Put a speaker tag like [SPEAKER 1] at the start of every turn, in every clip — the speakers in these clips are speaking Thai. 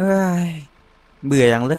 [SPEAKER 1] เฮ้ยเบื่ออย่างเลย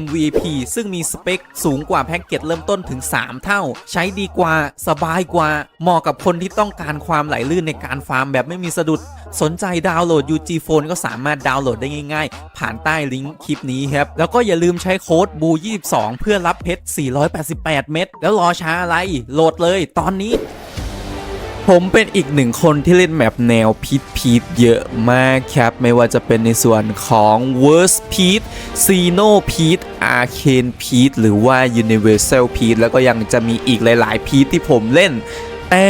[SPEAKER 1] MVP ซึ่งมีสเปคสูงกว่าแพ็กเกจเริ่มต้นถึง 3 เท่า ใช้ดีกว่าสบายกว่า เหมาะกับคนที่ต้องการความไหลลื่นในการฟาร์มแบบไม่มีสะดุด สนใจดาวน์โหลด UG Phone ก็สามารถดาวน์โหลดได้ง่ายๆ ผ่านใต้ลิงก์คลิปนี้ครับ แล้วก็อย่าลืมใช้โค้ด BU22 เพื่อรับเพชร488 เม็ดแล้วรอช้าอะไรโหลดเลยตอนนี้ ผมเป็นอีกหนึ่งคนที่เล่นแมปแนวพีทพีทเยอะมากครับ ไม่ว่าจะเป็นในส่วนของ Worst p e a t s e n o p e a t Arcane p e a t หรือว่า Universal p e a t แล้วก็ยังจะมีอีกหลายๆพีทที่ผมเล่น แต่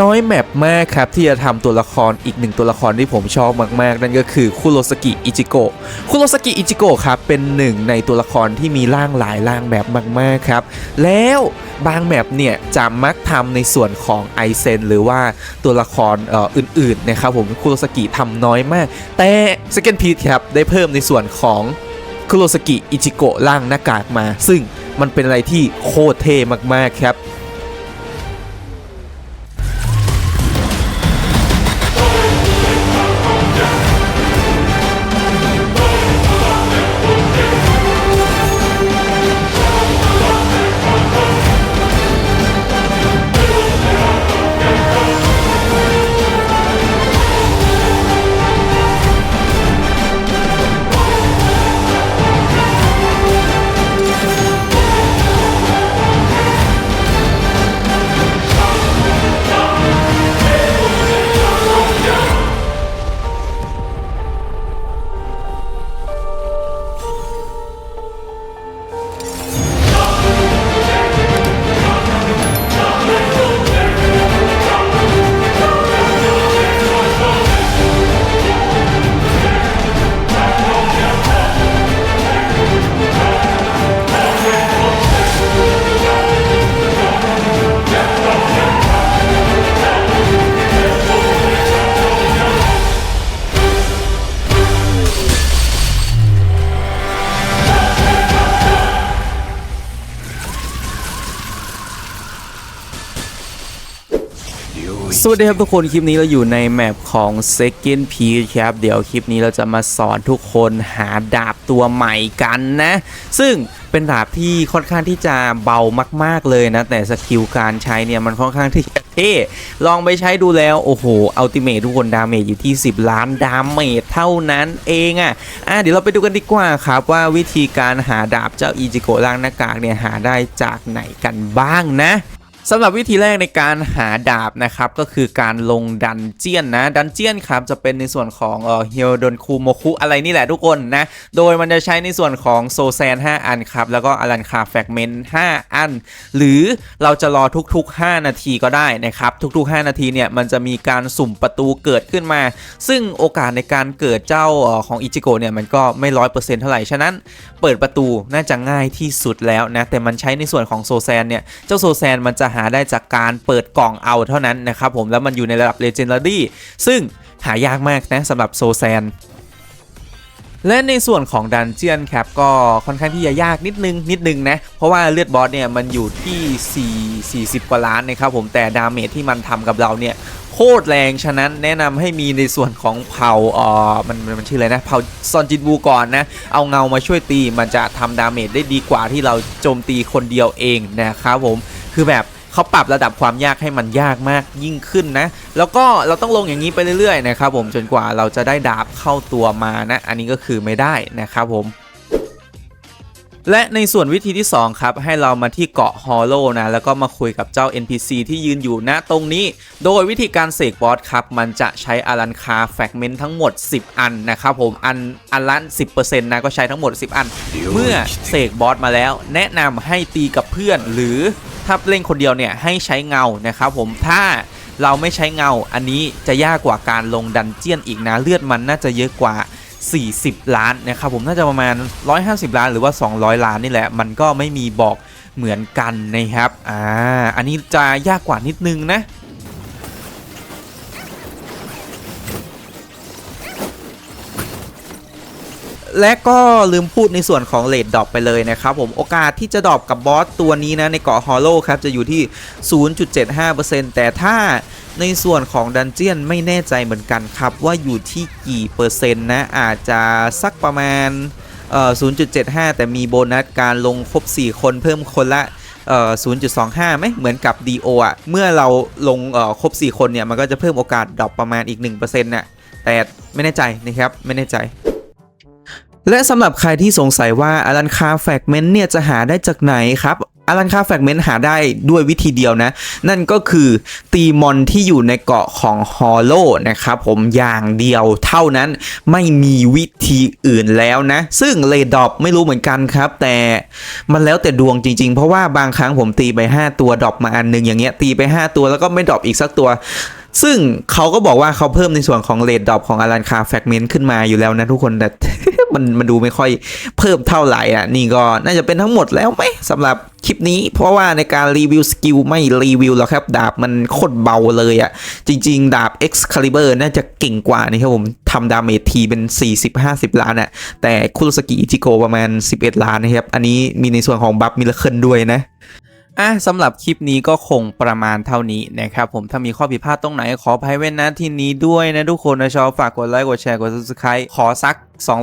[SPEAKER 1] น้อยแมปมากครับ ที่จะทำตัวละครอีกหนึ่งตัวละครที่ผมชอบมาก ๆ นั่นก็คือคุโรสกิอิจิโกะคุโรสกิอิจิโกะครับ เป็นหนึ่งในตัวละครที่มีร่างหลายร่างแบบมาก ๆ ครับ แล้วบางแมปเนี่ย จะมักทำในส่วนของไอเซนหรือว่าตัวละครอ,อ,อื่น ๆ นะครับผมคุโรสกิทำน้อยมาก แต่สเกนพีทครับได้เพิ่มในส่วนของคุโรสกิอิจิโกะร่างหน้ากากมา ซึ่งมันเป็นอะไรที่โคตรเท่มาก ๆ ครับ สวัสดีครับทุกคนคลิปนี้เราอยู่ในแมปของ Second p i e c ครับเดี๋ยวคลิปนี้เราจะมาสอนทุกคนหาดาบตัวใหม่กันนะ ซึ่งเป็นดาบที่ค่อนข้างที่จะเบามาก ๆเลยนะ แต่สกิลการใช้เนี่ยมันค่อนข้างที่จะเท่ลองไปใช้ดูแล้วโอ้โหอัลติเมททุกคนดาเมจอยู่ที่ 10 ล้านดาเมจเท่านั้นเองอะอะเดี๋ยวเราไปดูกันดีกว่าครับว่าวิธีการหาดาบเจ้าอีจิโกะร่างหน้ากากเนี่ยหาได้จากไหนกันบ้างนะ สำหรับวิธีแรกในการหาดาบนะครับ ก็คือการลงดันเจียนนะ ดันเจียนครับ จะเป็นในส่วนของเอ่อเฮียวดนคูโมคุอะไรนี่แหละทุกคนนะ โดยมันจะใช้ในส่วนของโซแซน 5 อันครับ แล้วก็อลันคาแฟกเมนต์5อัน หรือเราจะรอทุกๆ 5 นาทีก็ได้นะครับ ทุกๆ 5 นาทีเนี่ย มันจะมีการสุ่มประตูเกิดขึ้นมา ซึ่งโอกาสในการเกิดเจ้าของอิจิโกเนี่ยมันก็ไม่ร้อยเปอร์เซ็นต์เท่าไหร่ฉะนั้น เปิดประตูน่าจะง่ายที่สุดแล้วนะแต่มันใช้ในส่วนของโซแซนเนี่ยเจ้าโซแซนมันจะหาได้จากการเปิดกล่องเอาเท่านั้นนะครับผมแล้วมันอยู่ในระดับเลเจนดารี่ซึ่งหายากมากนะสำหรับโซแซนและในส่วนของดันเจียนครับก็ค่อนข้างที่จะยากนิดนึงนิดนึงนะ เพราะว่าเลือดบอสเนี่ยมันอยู่ที่ 4 40 กว่าล้านนะครับผมแต่ดาเมจที่มันทำกับเราเนี่ยโคตรแรงฉะนั้นแนะนำให้มีในส่วนของเผ่าเอ่อมันมันมันชื่ออะไรนะเผ่าซอนจินบูก่อนนะเอาเงามาช่วยตีมันจะทำดาเมจได้ดีกว่าที่เราโจมตีคนเดียวเองนะครับผมคือแบบ เขาปรับระดับความยากให้มันยากมากยิ่งขึ้นนะ แล้วก็เราต้องลงอย่างนี้ไปเรื่อยๆนะครับผมจนกว่าเราจะได้ดาบเข้าตัวมานะ อันนี้ก็คือไม่ได้นะครับผมและในส่วนวิธีที่ 2 ครับ ให้เรามาที่เกาะฮอลโลนะ แล้วก็มาคุยกับเจ้า NPC ที่ยืนอยู่ณตรงนี้ โดยวิธีการเสกบอสครับ มันจะใช้อารันคาแฟกเมนต์ทั้งหมด 10 อันนะครับผม อันอันละ10%นะก็ใช้ทั้งหมด 10 อัน เมื่อเสกบอสมาแล้ว แนะนำให้ตีกับเพื่อนหรือ ถ้าเล่นคนเดียวเนี่ยให้ใช้เงานะครับผมถ้าเราไม่ใช้เงาอันนี้จะยากกว่าการลงดันเจียนอีกนะเลือดมันน่าจะเยอะกว่า 40 ล้านนะครับผมน่าจะประมาณ 150 ล้านหรือว่า 200 ล้านนี่แหละ มันก็ไม่มีบอกเหมือนกันนะครับอ่าอันนี้จะยากกว่านิดนึงนะ และก็ลืมพูดในส่วนของเลดดรอปไปเลยนะครับผมโอกาสที่จะดรอปกับบอสตัวนี้นะในเกาะฮอลโลครับจะอยู่ที่ 0.75%แต่ถ้าในส่วนของดันเจียนไม่แน่ใจเหมือนกันครับ ว่าอยู่ที่กี่เปอร์เซ็นต์นะ อาจจะสักประมาณ 0.75 แต่มีโบนัสการลงครบ 4 คนเพิ่มคนละ0.25ไหมเหมือนกับ DO อะ เมื่อเราลงครบ 4 คนเนี่ย มันก็จะเพิ่มโอกาสดรอปประมาณอีก 1%น่ะแต่ไม่แน่ใจนะครับ ไม่แน่ใจ และสำหรับใครที่สงสัยว่าอลันคาแฟกเมนต์เนี่ยจะหาได้จากไหนครับอลันคาแฟกเมนต์หาได้ด้วยวิธีเดียวนะ นั่นก็คือตีมอนที่อยู่ในเกาะของฮอลโลนะครับผมอย่างเดียวเท่านั้นไม่มีวิธีอื่นแล้วนะ ซึ่งเลดดอปไม่รู้เหมือนกันครับ แต่มันแล้วแต่ดวงจริงๆ เพราะว่าบางครั้งผมตีไป 5 ตัวดอปมาอันหนึงอย่างเงี้ยตีไป 5 ตัวแล้วก็ไม่ดอปอีกสักตัวซึ่งเขาก็บอกว่าเขาเพิ่มในส่วนของเลดดอปของอลันคาแฟกเมนต์ขึ้นมาอยู่แล้วนะทุกคนแต่ มันมันดูไม่ค่อยเพิ่มเท่าไหร่อะนี่ก็น่าจะเป็นทั้งหมดแล้วไหมสำหรับคลิปนี้ เพราะว่าในการรีวิวสกิลไม่รีวิวแล้วครับ ดาบมันโคตรเบาเลยอะ จริง ๆ ดาบ Excalibur น่าจะเก่งกว่านี่ครับผมทำดาเมจทีเป็น 40-50 ล้านอะ แต่คุโรสกิอิจิโกประมาณ 11 ล้านนะครับ อันนี้มีในส่วนของบัฟมิลเคิลด้วยนะ อะสำหรับคลิปนี้ก็คงประมาณเท่านี้นะครับผมถ้ามีข้อผิดพลาดตรงไหนขออภัยเว้นนะที่นี้ด้วยนะทุกคนนะชอบฝากกดไลค์กดแชร์กด subscribe ขอสัก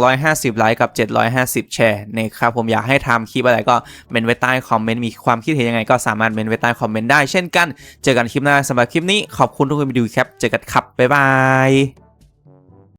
[SPEAKER 1] 250 ไลค์กับ 750 แชร์นะครับผมอยากให้ทำคลิปอะไรก็เมนไว้ใต้คอมเมนต์มีความคิดเห็นยังไงก็สามารถเมนไว้ใต้คอมเมนต์ได้เช่นกัน เจอกันคลิปหน้าสำหรับคลิปนี้ขอบคุณทุกคนที่ดูครับ เจอกันครับบ๊ายบาย